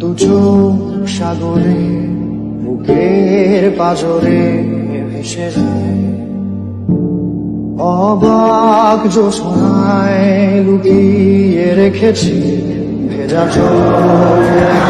চোখ সাগরে মুখের পাজরে ভেসে যায়। অবাক জোছনায় লুকিয়ে রেখেছি ভেজা চোখ।